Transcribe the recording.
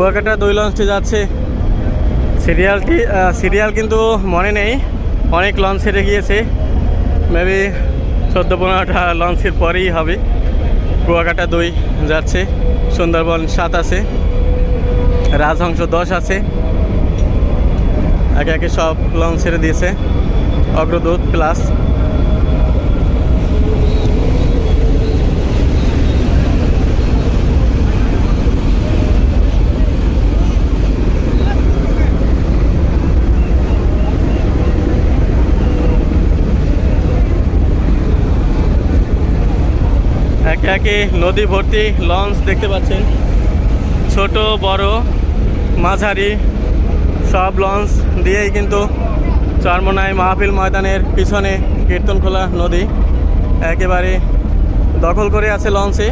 কুয়াকাটা দুই লঞ্চটি যাচ্ছে। সিরিয়ালটি সিরিয়াল কিন্তু মনে নেই। অনেক লঞ্চ ছেড়ে গিয়েছে। মেবি চোদ্দ, পনেরোটা লঞ্চের পরেই হবে। কুয়াকাটা দুই যাচ্ছে। সুন্দরবন সাত আছে। রাজহংস দশ আছে। একে একে সব লঞ্চ ছেড়ে দিয়েছে। অগ্রদূত প্লাস একে একে নদী ভর্তি লঞ্চ দেখতে পাচ্ছেন? ছোট, বড়, মাঝারি, সব লঞ্চ দিয়েই কিন্তু চারমোনায় মাহফিল ময়দানের পিছনে কীর্তনখোলা নদী একেবারে দখল করে আছে লঞ্চে।